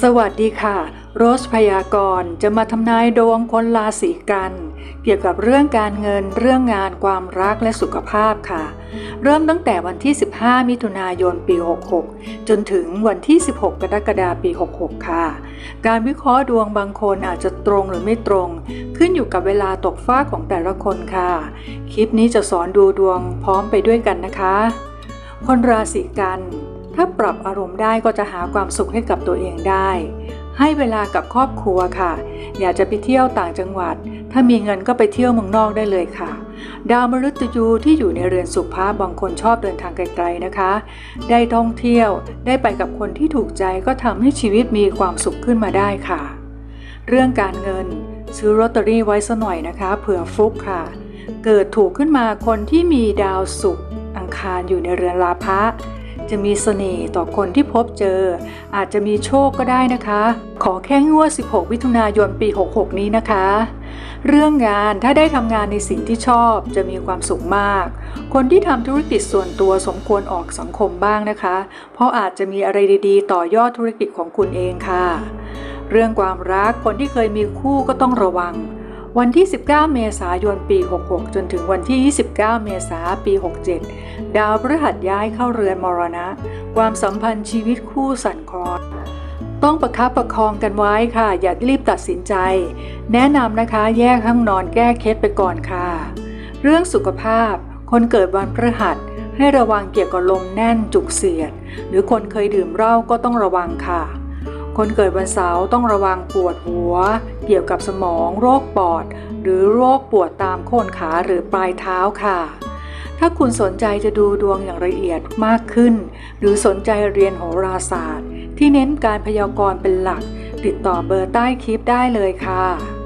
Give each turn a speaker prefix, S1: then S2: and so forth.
S1: สวัสดีค่ะ โรสพยากรณ์จะมาทำนายดวงคนราศีกัน เกี่ยวกับเรื่องการเงินเรื่องงานความรักและสุขภาพค่ะ เริ่มตั้งแต่วันที่ 15 มิถุนายนปี 66 จนถึงวันที่ 16 กรกฎาคมปี 66 ค่ะ การวิเคราะห์ดวงบางคนอาจจะตรงหรือไม่ตรง ขึ้นอยู่กับเวลาตกฟ้าของแต่ละคนค่ะ คลิปนี้จะสอนดูดวงพร้อมไปด้วยกันนะคะ คนราศีกัน ถ้าปรับอารมณ์ได้ก็จะหาความสุขให้กับตัวเองได้ ให้เวลากับครอบครัวค่ะ อยากจะไปเที่ยวต่างจังหวัด ถ้ามีเงินก็ไปเที่ยวเมืองนอกได้เลยค่ะ ดาวมฤตยูที่อยู่ในเรือนสุภาพบางคนชอบเดินทางไกลๆนะคะ ได้ท่องเที่ยว ได้ไปกับคนที่ถูกใจก็ทำให้ชีวิตมีความสุขขึ้นมาได้ค่ะ เรื่องการเงินซื้อลอตเตอรี่ไว้ซะหน่อยนะคะ เผื่อฟุกค่ะ เกิดถูกขึ้นมาคนที่มีดาวศุกร์อังคารอยู่ในเรือนลาภะ จะมีเสน่ห์ต่อคนที่พบเจอ อาจจะมีโชคก็ได้นะคะ ขอแค่งวด 16มิถุนายนปี 66 นี้นะคะ เรื่องงานถ้าได้ทำงานในสิ่งที่ชอบจะมีความสุขมาก คนที่ทำธุรกิจส่วนตัวสมควรออกสังคมบ้างนะคะ เพราะอาจจะมีอะไรดีๆ ต่อยอดธุรกิจของคุณเองค่ะ เรื่องความรักคนที่เคยมีคู่ก็ต้องระวัง วันที่ 19 เมษายน ปี 66 จนถึงวันที่ 29 เมษายนปี 67 ดาวพฤหัสย้ายเข้าเรือนมรณะ ความสัมพันธ์ชีวิตคู่สั่นคลอน ต้องประคับประคองกันไว้ค่ะ อย่ารีบตัดสินใจ แนะนำนะคะแยกห้องนอนแก้เคล็ดไปก่อนค่ะ เรื่องสุขภาพ คนเกิดวันพฤหัสให้ระวังเกี่ยวกับลมแน่นจุกเสียด หรือคนเคยดื่มเหล้าก็ต้องระวังค่ะ คนเกิดวันเสาร์ต้องระวังปวดหัว เกี่ยวกับสมอง โรคปอด หรือโรคปวดตามโคนขาหรือปลายเท้าค่ะ ถ้าคุณสนใจจะดูดวงอย่างละเอียดมากขึ้น หรือสนใจเรียนโหราศาสตร์ ที่เน้นการพยากรณ์เป็นหลัก ติดต่อเบอร์ใต้คลิปได้เลยค่ะ